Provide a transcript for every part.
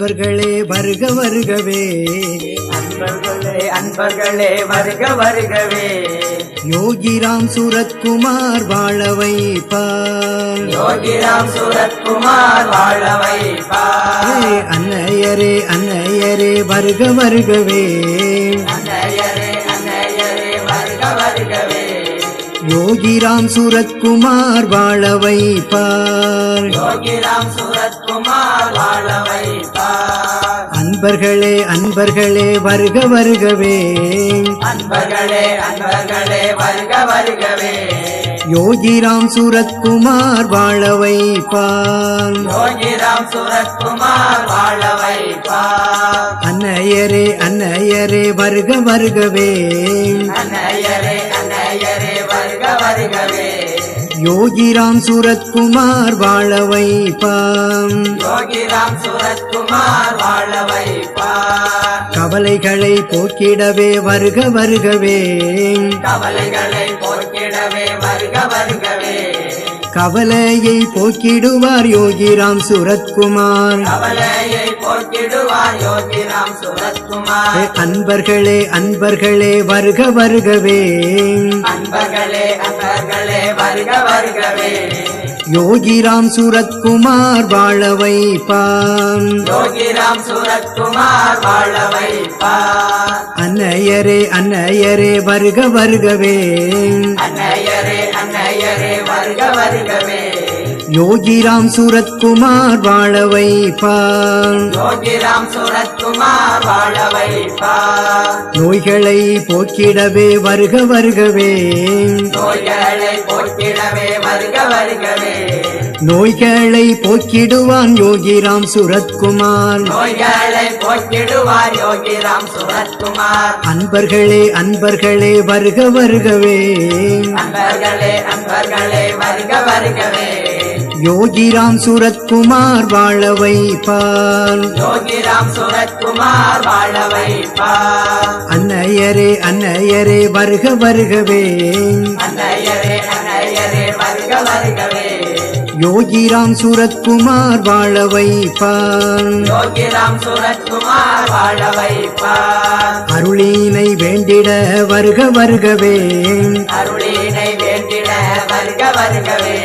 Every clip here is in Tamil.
அன்பர்களே வருக வருகவே. அன்பர்களே அன்பர்களே வருக வருகவே. யோகிராம் சூரத்குமார் வாழ வைப்பார். யோகிராம் சூரத்குமார் வாழ வைப்பார். அன்னையரே அன்னையரே வருக வருகவே. யோகிராம் சூரத்குமார் வாழ வைப்பார். அன்பர்களே அன்பர்களே வருக வருகவே. அன்பர்களே அன்பர்களே வருக வருகவே. யோகிராம் சூரத்குமார் வாழ வைப்பார். யோகிராம் சூரத்குமார் வாழ வைப்பார். அன்னையரே அன்னையரே வருக வருகவே. அன்னையரே அன்னையரே வருகவே யோகிராம் சூரத்குமார் வாழ வைப்பாம். யோகிராம் சூரத்குமார் வாழ வைப்பார். கவலைகளை போக்கிடவே வருக வருகவே. கவலைகளை போக்கிடவே வருக வருகவே. கவலையை போக்கிடுவார் யோகிராம் சூரத்குமார். அன்பர்களே அன்பர்களே வருக வருகவே. யோகிராம் சூரத்குமார் வாழ வைப்பாம் யோகிராம் சூரத்குமார் வாழ வைப்பார். அன்னையரே அன்னையரே வருக வருகவே. அன்னையரே அன்னையரே வருக வருகவே. யோகிராம் சூரத்குமார் வாழ வைப்பான் யோகிராம் சூரத்குமார் வாழ வைப்பார் நோய்களை போக்கிடவே வருக வருகவே. நோய்களை போக்கிடவே வருக வருகவே. நோய்களை போக்கிடுவான் யோகிராம் சூரத்குமார். நோய்களை போக்கிடுவார் யோகிராம் சூரத்குமார். அன்பர்களே அன்பர்களே வருக வருகவே. அன்பர்களே அன்பர்களே வருக வருகவே. யோகிராம் சூரத்குமார் வாழ வைப்பான் யோகிராம் சூரத்குமார் வாழ வைப்பார். அன்னையரே அன்னையரே வருக வருகவே. அன்னையரே அன்னையரே வருக வருகவே. யோகிராம் சூரத்குமார் வாழ வைப்பான் யோகிராம் சூரத்குமார் வாழ வைப்பார். அருளினை வேண்டிட வருக வருகவே. அருளினை வேண்டிட வருக வருகவே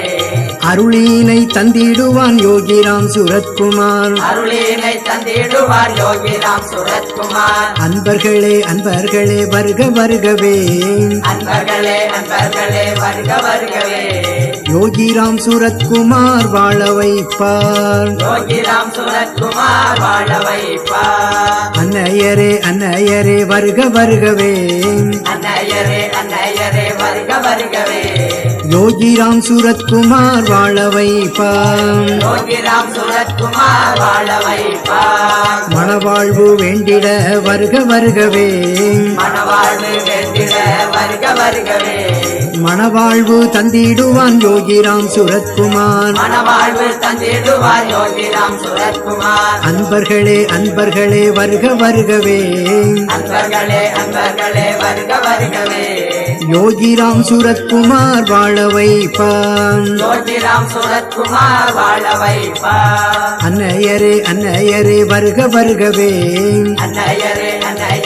அருளினை தந்திடுவான் யோகிராம் சூரத்குமார் அருளினை தந்திடுவான் யோகிராம் சூரத்குமார். அன்பர்களே அன்பர்களே வருக வருகவே. அன்பர்களே அன்பர்களே வருக வருகவே. யோகிராம் சூரத்குமார் வாழ வைப்பார். யோகிராம் சூரத்குமார் வாழ வைப்பார். அன்னையரே அன்னையரே வருக வருகவே. அன்னையரே அன்னையரே வருக வருகவே. யோகிராம் சூரத்குமார் வாழ வைப்பார். யோகிராம் சூரத்குமார் வாழ வைப்பார். மணவாழ்வு வேண்டிட வருக வருகவே. மணவாழ்வு வேண்டிட வருக வருகவே. மணவாழ்வு தந்திடுவான் யோகிராம் சூரத்குமார். மணவாழ்வு தந்திடுவார் யோகிராம் சூரத்குமார். அன்பர்களே அன்பர்களே வருக வருகவே. அன்பர்களே அன்பர்களே வருக வருகவே. யோகிராம் சூரத்குமார் வாழ வைப்பான். யோகிராம் சூரத்குமார் வாழ வைப்பார். அன்னையரே அன்னையரே வருக வருகவே. அன்னையரே அன்னையரே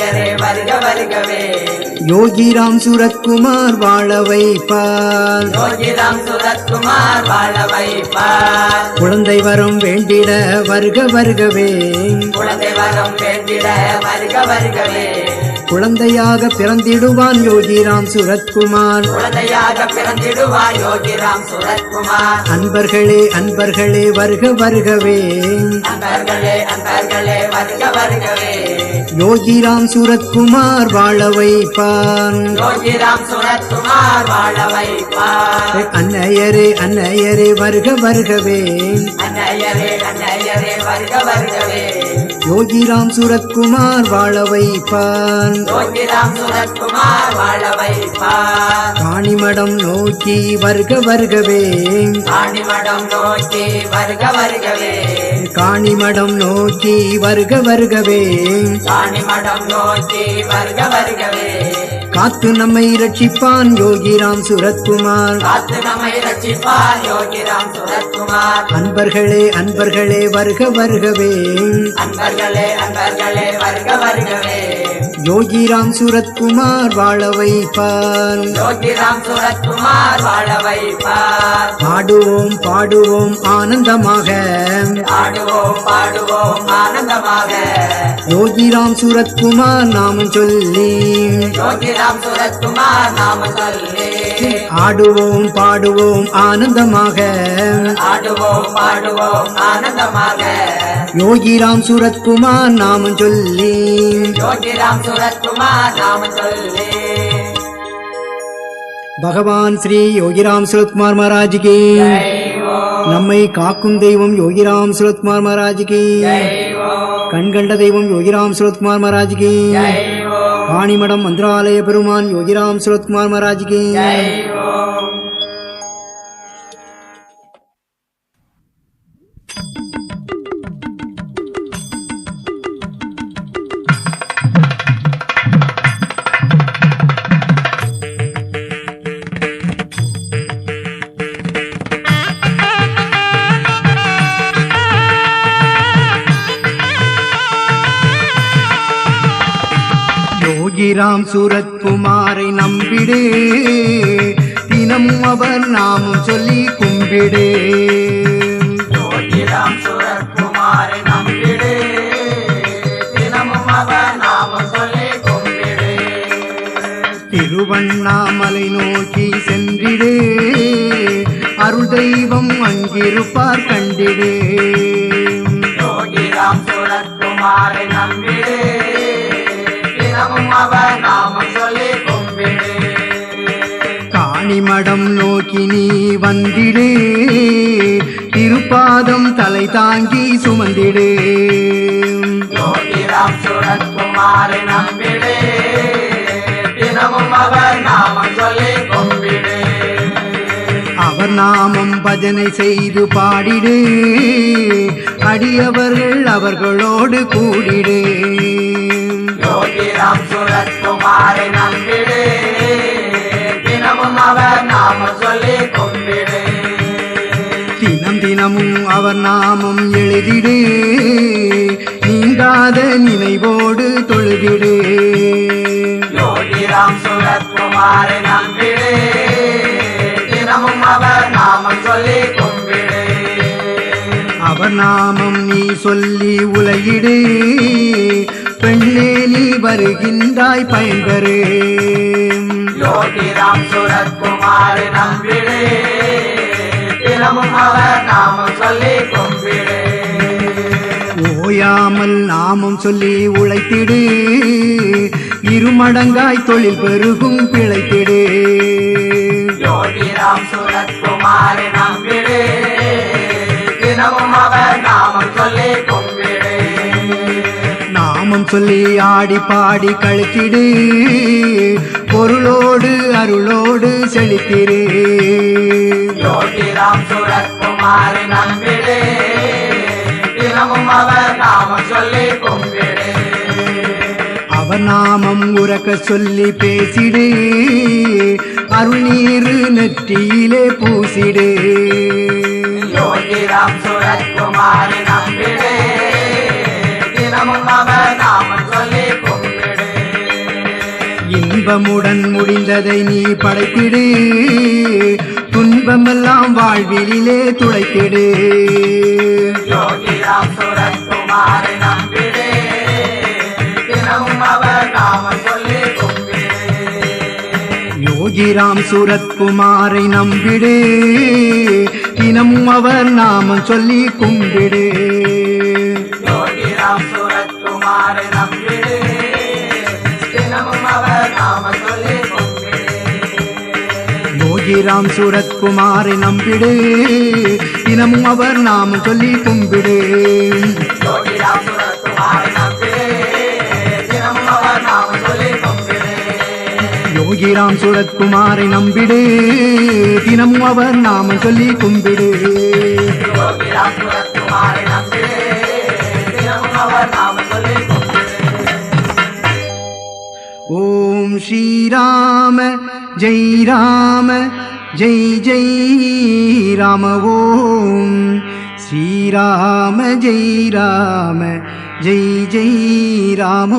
வருக வருகவே யோகிராம் சூரத்குமார் வாழ வைப்பான் யோகிராம் சூரத்குமார் வாழ வைப்பார். குழந்தை வரம் வேண்டிட வருக வருகவே. குழந்தை வரம் வேண்டிட வருக வருகவே. குழந்தையாக பிறந்திடுவான் யோகிராம் சூரத்குமார். குழந்தையாக பிறந்திடுவார் யோகிராம் சூரத்குமார். அன்பர்களே அன்பர்களே வருக வருகவே. அன்பர்களே அன்பர்களே வருக வருகவே. யோகிராம் சூரத்குமார் வாழ வைப்பான் அன்னையரே அன்னையரே வருக வருகவே. அன்னையரே அன்னையரே வருக வருகவே. யோகிராம் சூரத்குமார் வாழ வைப்பான் காணிமடம் நோக்கி வருக வருகவே. காணிமடம் நோக்கி வருக வருகவே. காணிமடம் நோக்கி வருக வருகவே. காணிமடம் நோக்கி வருக வருகவே. காத்து நம்மை ரட்சிப்பான் யோகிராம் சுரத்குமார். காத்து நம்மை ரட்சிப்பார் யோகிராம் சுரத்குமார். அன்பர்களே அன்பர்களே வருக வருகவே. அன்பர்களே அன்பர்களே வருக வருகவே. யோகிராம் சுரத்குமார் வாழ வைப்பான் யோகிராம் சுரத்குமார் வாழ வைப்பார். பாடுவோம் பாடுவோம் ஆனந்தமாக. ஆடுவோம் பாடுவோம் ஆனந்தமாக. யோகிராம் சுரத்குமார் நாமம் சொல்லி. யோகிராம் சுரத்குமார் நாம சொல்லி. ஆடுவோம் பாடுவோம் ஆனந்தமாக. ஆடுவோம் பாடுவோம் ஆனந்தமாக. யோகிராம் சுரத்குமார் நாமம் சொல்லி. யோகிராம் சுரத்குமார் நாம சொல்லி பகவான் ஸ்ரீ யோகிராம் சுரத்குமார் மகாராஜுக்கு நம்மை காக்கும் தெய்வம் யோகிராம் சுரத்குமார் மகாராஜுக்கு கண்கண்ட தெய்வம் யோகிராம் சுரத்குமார் மகாராஜுக்கு காணிமடம் மந்திராலய பெருமான் யோகிராம் சுரத்குமார் மகாராஜுக்கு யோகிராம் சூரத்குமாரை நம்பிடே. தினம் அவர் நாமம் சொல்லி கும்பிடே. யோகிராம் சுரத்குமாரை நம்பிடு. தினமும் அவர் நாம சொல்லி கும்பிடு. திருவண்ணாமலை நோக்கி சென்றிடே. அருள் தெய்வம் அங்கிருப்பார் கண்டிடே. நம்பிடு. காணிமடம் நோக்கி நீ வந்திடே. திருப்பாதம் தலை தாங்கி சுமந்திடே. அவர் நாமம் பஜனை செய்து பாடிடே. அடியவர்கள் அவர்களோடு கூடிடே. யோகிராம் சுரத்குமாரை நம்பிடு. தினமும் அவர் நாம சொல்லி கும்பிடு. தினம் தினமும் அவர் நாமம் எழுதிடே. நீங்காத நினைவோடு தொழுதிடே. யோகிராம் சுரத்குமாரை நம்பிடு. தினமும் அவர் நாம சொல்லி கும்பிடு. அவர் நாமம் நீ சொல்லி உலகிடே. பெண்ணே நீ வருகின்றாய் பயன்பெறே யோகிராம் சுரத்குமாரை நம்பிடு. தினமும் அவர் நாம சொல்லி கும்பிடு. ஓயாமல் நாமம் சொல்லி உழைத்திடு. இருமடங்காய் தொழில் பெருகும் பிழைத்திடு. யோகிராம் சுரத்குமாரை நம்பிடு. தினமும் அவர் நாமம் சொல்லி நாமம் சொல்லி ஆடி பாடி கழித்திடு. பொருளோடு அருளோடு செழித்திரு. அவர் நாமம் உறக்க சொல்லி பேசிடு. அருள் நீரு நெற்றியிலே பூசிடு. யோகிராம் சுரத்குமாரை நம்பிடு. இன்பமுடன் முடிந்ததை நீ படைத்திடு. துன்பமெல்லாம் வாழ்விலே துளைத்திடு. யோகிராம் சுரத்குமாரை நம்பிடு. தினமும் அவர் நாமம் சொல்லி கும்பிடு. யோகிராம் சுரத்குமாரை நம்பிடு. தினமும் அவர் நாம சொல்லி கும்பிடு. யோகிராம் சுரத்குமாரை நம்பிடு. தினமும் அவர் நாம சொல்லி கும்பிடு. ஓம் ஸ்ரீராம ஜெய் ராம जय जयी राम ॐ श्रीराम जयी राम जय जयी राम